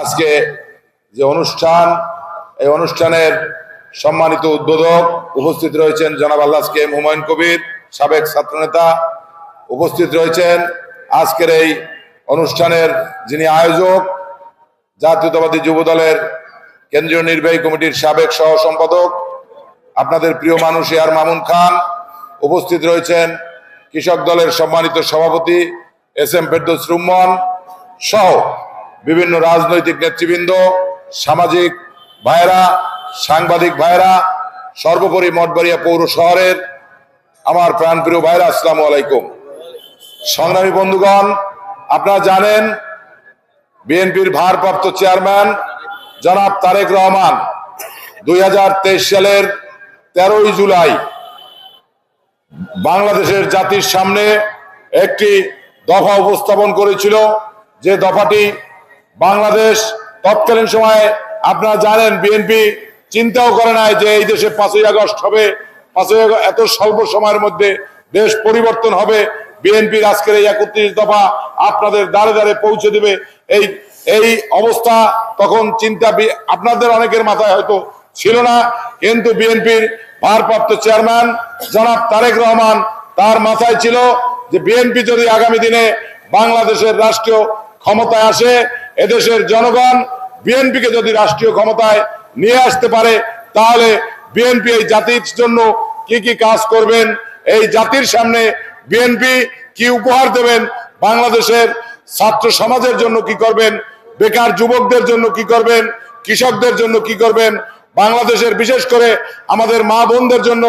আজকে যে অনুষ্ঠান, এই অনুষ্ঠানের সম্মানিত উদ্বোধক উপস্থিত রয়েছেন জনাব আল্লাহ কে হুমায়ুন কবির, সাবেক ছাত্রনেতা উপস্থিত রয়েছেন। আজকের এই অনুষ্ঠানের যিনি আয়োজক, জাতীয়তাবাদী যুব দলের কেন্দ্রীয় নির্বাহী কমিটির সাবেক সহ সম্পাদক, আপনাদের প্রিয় মানুষ এয়ার মামুন খান, উপস্থিত রয়েছেন কৃষক দলের সম্মানিত সভাপতি এস এম ফেরদৌস রুম্মন সহ বিভিন্ন রাজনৈতিক নেতৃবৃন্দ, সামাজিক ভাইরা সাংবাদিক ভাইরা সর্বোপরি মঠবাড়িয়া পৌর শহরের আমার প্রাণপ্রিয় ভাইরা আসসালামু আলাইকুম। সংগ্রামী বন্ধুগণ, আপনারা জানেন, বিএনপির ভারপ্রাপ্ত চেয়ারম্যান জনাব তারেক রহমান দুই হাজার তেইশ সালের তেরোই জুলাই বাংলাদেশের জাতির সামনে একটি দফা উপস্থাপন করেছিল। যে দফাটি বাংলাদেশ তৎকালীন সময়ে আপনারা জানেন বিএনপি চিন্তাও করে নাই যে এই দেশে পাঁচই আগস্ট হবে। পাঁচই এত স্বল্প সময়ের মধ্যে দেশ পরিবর্তন হবে। বিএনপির আজকের এই একত্রিশ দফা আপনাদের দ্বারে দ্বারে পৌঁছে দেবে। এই এই অবস্থা তখন চিন্তা আপনাদের অনেকের মাথায় হয়তো ছিল না, কিন্তু বিএনপির ভারপ্রাপ্ত চেয়ারম্যান জনাব তারেক রহমান তার মাথায় ছিল যে বিএনপি যদি আগামী দিনে বাংলাদেশের রাষ্ট্রীয় ক্ষমতায় আসে এদেশের জনগণ বিএনপিকে যদি রাষ্ট্রীয় ক্ষমতায় নিয়ে আসতে পারে, তাহলে বিএনপি এই জাতির জন্য কি কি কাজ করবেন, এই জাতির সামনে বিএনপি কি উপহার দেবেন, বাংলাদেশের ছাত্র সমাজের জন্য কি করবেন, বেকার যুবকদের জন্য কি করবেন, কৃষকদের জন্য কি করবেন, বাংলাদেশের বিশেষ করে আমাদের মা বোনদের জন্য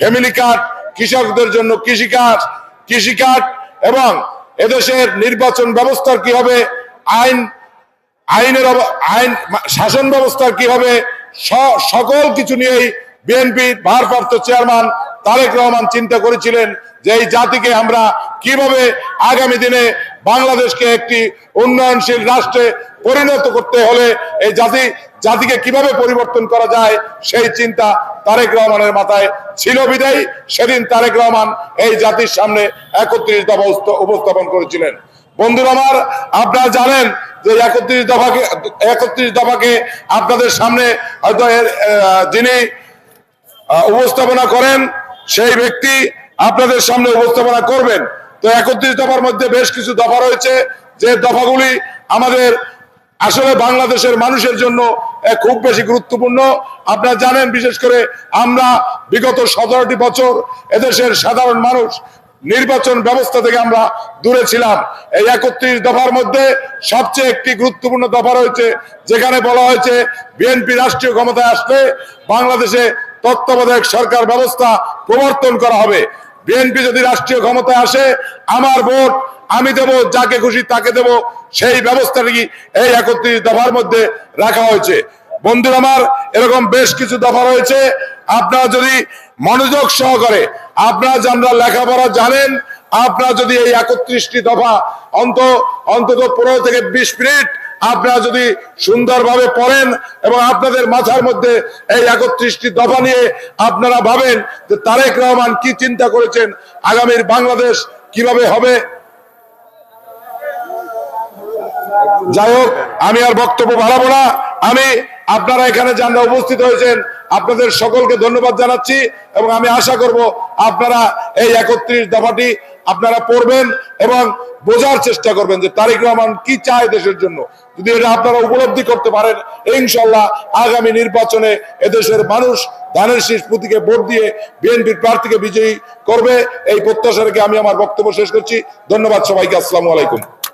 ফ্যামিলি কার্ড, কৃষকদের জন্য কৃষি কার্ড কৃষি কার্ড এবং এদেশের নির্বাচন ব্যবস্থার কি হবে, আইন আইনের আইন শাসন ব্যবস্থা কি হবে সকল কিছু নিয়েই বিএনপি ভারপ্রাপ্ত চেয়ারম্যান তারেক রহমান চিন্তা করেছিলেন যে এই জাতিকে আমরা কীভাবে আগামী দিনে বাংলাদেশকে একটি উন্নয়নশীল রাষ্ট্রে পরিণত করতে হলে এই জাতি, জাতিকে কীভাবে পরিবর্তন করা যায় সেই চিন্তা তারেক রহমানের মাথায় ছিল বিদায়ী। সেদিন তারেক রহমান এই জাতির সামনে একত্রিশ দফা উপস্থাপন করেছিলেন। বন্ধুরা আমার, আপনারা জানেন যে একত্রিশ দফাকে একত্রিশ দফাকে আপনাদের সামনে হয়তো যিনি উপস্থাপনা করেন, সেই ব্যক্তি আপনাদের সামনে উপস্থাপনা করবেন। তো একত্রিশ দফার মধ্যে বেশ কিছু দফা রয়েছে। যে দফাগুলি আমাদের আসলে বাংলাদেশের মানুষের জন্য খুব বেশি গুরুত্বপূর্ণ। আপনারা জানেন, বিশেষ করে আমরা বিগত সতেরোটি বছর এদেশের সাধারণ মানুষ নির্বাচন ব্যবস্থা থেকে আমরা দূরে ছিলাম। এই একত্রিশ দফার মধ্যে সবচেয়ে একটি গুরুত্বপূর্ণ দফা রয়েছে, যেখানে বলা হয়েছে বিএনপি রাষ্ট্রীয় ক্ষমতায় আসলে বাংলাদেশে তত্ত্বাবধায়ক সরকার ব্যবস্থা প্রবর্তন করা হবে। বিএনপি যদি রাষ্ট্রীয় ক্ষমতায় আসে, আমার ভোট, আমি দেব, যাকে খুশি তাকে দেব, সেই ব্যবস্থাটি এই একত্রিশ দফার মধ্যে রাখা হয়েছে। বন্ধুরা আমার, এরকম বেশ কিছু দফা রয়েছে। আপনারা যদি মনোযোগ সহকারে আপনারা যারা লেখাপড়া জানেন, আপনারা যদি এই একত্রিশটি দফা অন্ত, অন্তত পনেরো থেকে বিশ মিনিট আপনারা যদি সুন্দরভাবে পড়েন এবং আপনাদের মাথার মধ্যে এই একত্রিশটি দফা নিয়ে আপনারা ভাবেন যে তারেক রহমান কি চিন্তা করেছেন, আগামীর বাংলাদেশ কীভাবে হবে? যাই হোক, আমি আর বক্তব্য বাড়াবো না। আমি আপনারা এখানে যারা উপস্থিত হয়েছেন, আপনাদের সকলকে ধন্যবাদ জানাচ্ছি এবং আমি আশা করব আপনারা এই একত্রিশ দফাটি আপনারা পড়বেন এবং বোঝার চেষ্টা করবেন যে তারেক রহমান কি চায় দেশের জন্য। যদি এটা আপনারা উপলব্ধি করতে পারেন ইনশাল্লাহ আগামী নির্বাচনে এদেশের মানুষ ধানের শীষ প্রতীকে ভোট দিয়ে বিএনপির প্রার্থীকে বিজয়ী করবে। এই প্রত্যাশা রেখে আমি আমার বক্তব্য শেষ করছি। ধন্যবাদ সবাইকে। আসসালামু আলাইকুম।